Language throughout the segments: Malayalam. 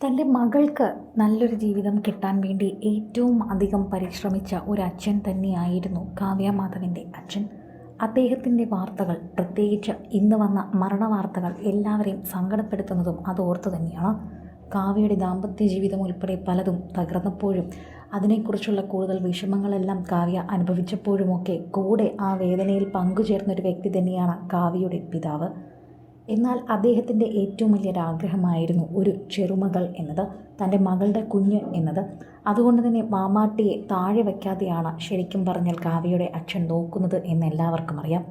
തന്റെ മകൾക്ക് നല്ലൊരു ജീവിതം കിട്ടാൻ വേണ്ടി ഏറ്റവും അധികം പരിശ്രമിച്ച ഒരു അച്ഛൻ തന്നെയായിരുന്നു കാവ്യമാധവന്റെ അച്ഛൻ. അദ്ദേഹത്തിന്റെ വാർത്തകൾ പ്രത്യേകിച്ച് ഇന്ന് വന്ന മരണ വാർത്തകൾ എല്ലാവരെയും സങ്കടപ്പെടുത്തുന്നതും അത് ഓർത്തു തന്നെയാണ്. കാവ്യയുടെ ദാമ്പത്യ ജീവിതം ഉൾപ്പെടെ പലതും തകർന്നപ്പോഴും അതിനെക്കുറിച്ചുള്ള കൂടുതൽ വിഷമങ്ങളെല്ലാം കാവ്യ അനുഭവിച്ചപ്പോഴുമൊക്കെ കൂടെ ആ വേദനയിൽ പങ്കുചേർന്നൊരു വ്യക്തി തന്നെയാണ് കാവ്യയുടെ പിതാവ്. എന്നാൽ അദ്ദേഹത്തിന്റെ ഏറ്റവും വലിയൊരാഗ്രഹമായിരുന്നു ഒരു ചെറുമകൾ എന്നത് തന്റെ മകളുടെ കുഞ്ഞ് എന്നത്. അതുകൊണ്ട് തന്നെ മാമാട്ടിയെ താഴെ വയ്ക്കാതെയാണ് ശരിക്കും പറഞ്ഞാൽ കാവ്യയുടെ അച്ഛൻ നോക്കുന്നത് എന്ന് എല്ലാവർക്കും അറിയാം.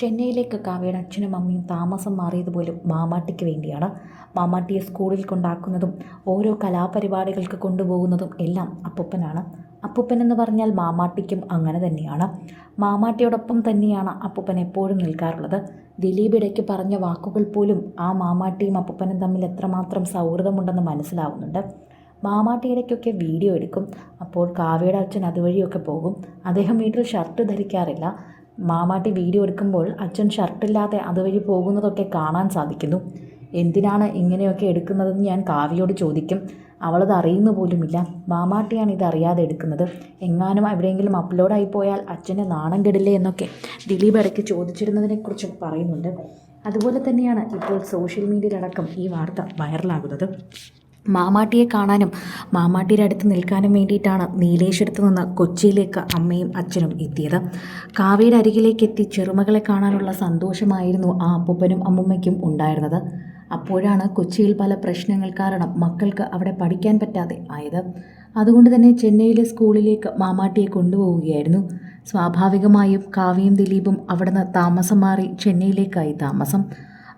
ചെന്നൈയിലേക്ക് കാവ്യയുടെ അച്ഛനും അമ്മയും താമസം മാറിയതുപോലും മാമാട്ടിക്ക് വേണ്ടിയാണ്. മാമാട്ടിയെ സ്കൂളിൽ കൊണ്ടാക്കുന്നതും ഓരോ കലാപരിപാടികൾക്ക് കൊണ്ടുപോകുന്നതും എല്ലാം അപ്പൂപ്പനാണ്. അപ്പൂപ്പൻ എന്ന് പറഞ്ഞാൽ മാമാട്ടിക്കും അങ്ങനെ തന്നെയാണ്. മാമാട്ടിയോടൊപ്പം തന്നെയാണ് അപ്പൂപ്പൻ എപ്പോഴും നിൽക്കാറുള്ളത്. ദിലീപ് ഇടയ്ക്ക് പറഞ്ഞ വാക്കുകൾ പോലും ആ മാമാട്ടിയും അപ്പൂപ്പനും തമ്മിൽ എത്രമാത്രം സൗഹൃദമുണ്ടെന്ന് മനസ്സിലാവുന്നുണ്ട്. മാമാട്ടി ഇടയ്ക്കൊക്കെ വീഡിയോ എടുക്കും. അപ്പോൾ കാവ്യയുടെ അച്ഛൻ അതുവഴിയൊക്കെ പോകും. അദ്ദേഹം വീട്ടിൽ ഷർട്ട് ധരിക്കാറില്ല. മാമാട്ടി വീഡിയോ എടുക്കുമ്പോൾ അച്ഛൻ ഷർട്ടില്ലാതെ അതുവഴി പോകുന്നതൊക്കെ കാണാൻ സാധിക്കുന്നു. എന്തിനാണ് ഇങ്ങനെയൊക്കെ എടുക്കുന്നതെന്ന് ഞാൻ കാവ്യയോട് ചോദിക്കും. അവളത് അറിയുന്ന പോലുമില്ല. മാമാട്ടിയാണ് ഇത് അറിയാതെ എടുക്കുന്നത്. എങ്ങാനും എവിടെയെങ്കിലും അപ്ലോഡായി പോയാൽ അച്ഛനെ നാണം കെടില്ലേ എന്നൊക്കെ ദിലീപ് ഇടയ്ക്ക് ചോദിച്ചിരുന്നതിനെക്കുറിച്ചും പറയുന്നുണ്ട്. അതുപോലെ തന്നെയാണ് ഇപ്പോൾ സോഷ്യൽ മീഡിയയിലടക്കം ഈ വാർത്ത വൈറലാകുന്നത് മാമാട്ടിയെ കാണാനും മാമാട്ടിയുടെ അടുത്ത് നിൽക്കാനും വേണ്ടിയിട്ടാണ് നീലേശ്വരത്ത് നിന്ന് കൊച്ചിയിലേക്ക് അമ്മയും അച്ഛനും എത്തിയത്. കാവേരി അരികിലേക്ക് എത്തി ചെറുമകളെ കാണാനുള്ള സന്തോഷമായിരുന്നു ആ അപ്പൂപ്പനും അമ്മുമ്മയ്ക്കും ഉണ്ടായിരുന്നത്. അപ്പോഴാണ് കൊച്ചിയിൽ പല പ്രശ്നങ്ങൾ കാരണം മക്കൾക്ക് അവിടെ പഠിക്കാൻ പറ്റാതെ ആയത്. അതുകൊണ്ട് തന്നെ ചെന്നൈയിലെ സ്കൂളിലേക്ക് മാമാട്ടിയെ കൊണ്ടുപോവുകയായിരുന്നു. സ്വാഭാവികമായും കാവ്യയും ദിലീപും അവിടുന്ന് താമസം മാറി ചെന്നൈയിലേക്കായി താമസം.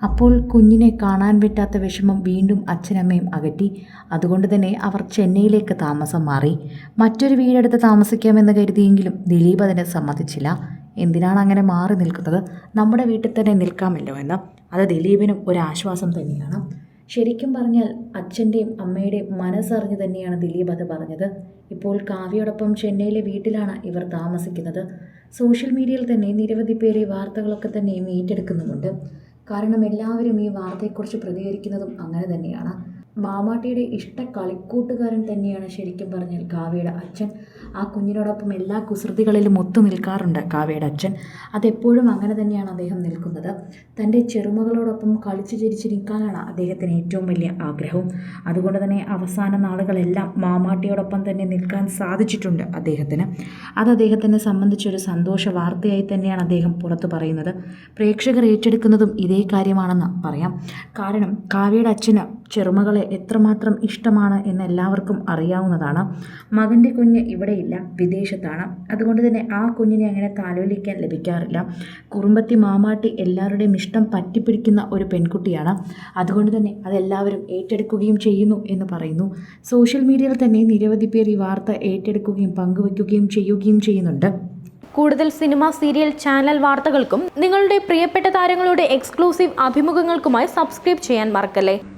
അപ്പോൾ കുഞ്ഞിനെ കാണാൻ പറ്റാത്ത വിഷമം വീണ്ടും അച്ഛനമ്മയും അകറ്റി. അതുകൊണ്ട് തന്നെ അവർ ചെന്നൈയിലേക്ക് താമസം മാറി. മറ്റൊരു വീടെടുത്ത് താമസിക്കാമെന്ന് കരുതിയെങ്കിലും ദിലീപ് അതിനെ സമ്മതിച്ചില്ല. എന്തിനാണ് അങ്ങനെ മാറി നിൽക്കുന്നത്? നമ്മുടെ വീട്ടിൽ തന്നെ നിൽക്കാമല്ലോ എന്ന്. അത് ദിലീപിനും ഒരാശ്വാസം തന്നെയാണ്. ശരിക്കും പറഞ്ഞാൽ അച്ഛന്റെയും അമ്മയുടെയും മനസ്സറിഞ്ഞ് തന്നെയാണ് ദിലീപ് അത് പറഞ്ഞത്. ഇപ്പോൾ കാവ്യയോടൊപ്പം ചെന്നൈയിലെ വീട്ടിലാണ് ഇവർ താമസിക്കുന്നത്. സോഷ്യൽ മീഡിയയിൽ തന്നെ നിരവധി പേരെ വാർത്തകളൊക്കെ തന്നെയും ഏറ്റെടുക്കുന്നുമുണ്ട് കാരണം എല്ലാവരും ഈ വാർത്തയെക്കുറിച്ച് പ്രതികരിക്കുന്നതും അങ്ങനെ തന്നെയാണ്. മാമാട്ടിയുടെ ഇഷ്ട കളിക്കൂട്ടുകാരൻ തന്നെയാണ് ശരിക്കും പറഞ്ഞാൽ കാവ്യയുടെ അച്ഛൻ. ആ കുഞ്ഞിനോടൊപ്പം എല്ലാ കുസൃതികളിലും ഒത്തു നിൽക്കാറുണ്ട് കാവ്യയുടെ അച്ഛൻ. അതെപ്പോഴും അങ്ങനെ തന്നെയാണ് അദ്ദേഹം നിൽക്കുന്നത്. തന്റെ ചെറുമകളോടൊപ്പം കളിച്ചു ചിരിച്ചിരിക്കാനാണ് അദ്ദേഹത്തിന് ഏറ്റവും വലിയ ആഗ്രഹവും. അതുകൊണ്ട് തന്നെ അവസാന നാളുകളെല്ലാം മാമാട്ടിയോടൊപ്പം തന്നെ നിൽക്കാൻ സാധിച്ചിട്ടുണ്ട് അദ്ദേഹത്തിന്. അത് അദ്ദേഹത്തിനെ സംബന്ധിച്ചൊരു സന്തോഷ വാർത്തയായി തന്നെയാണ് അദ്ദേഹം പുറത്തു പറയുന്നത്. പ്രേക്ഷകർ ഏറ്റെടുക്കുന്നതും ഇതേ കാര്യമാണെന്ന് പറയാം. കാരണം കാവ്യയുടെ അച്ഛന് ചെറുമകളെ എത്രമാത്രം ഇഷ്ടമാണ് എന്ന് എല്ലാവർക്കും അറിയാവുന്നതാണ്. മകന്റെ കുഞ്ഞ് ഇവിടെയില്ല വിദേശത്താണ്. അതുകൊണ്ട് തന്നെ ആ കുഞ്ഞിനെ അങ്ങനെ താലോലിക്കാൻ ലഭിക്കാറില്ല. കുറുമ്പത്തി മാമാട്ടി എല്ലാവരുടെയും ഇഷ്ടം പറ്റിപ്പിടിക്കുന്ന ഒരു പെൺകുട്ടിയാണ്. അതുകൊണ്ട് തന്നെ അതെല്ലാവരും ഏറ്റെടുക്കുകയും ചെയ്യുന്നു എന്ന് പറയുന്നു. സോഷ്യൽ മീഡിയയിൽ തന്നെ നിരവധി പേർ ഈ വാർത്ത ഏറ്റെടുക്കുകയും പങ്കുവയ്ക്കുകയും ചെയ്യുകയും ചെയ്യുന്നുണ്ട്. കൂടുതൽ സിനിമ സീരിയൽ ചാനൽ വാർത്തകൾക്കും നിങ്ങളുടെ പ്രിയപ്പെട്ട താരങ്ങളുടെ എക്സ്ക്ലൂസീവ് അഭിമുഖങ്ങൾക്കുമായി സബ്സ്ക്രൈബ് ചെയ്യാൻ മറക്കല്ലേ?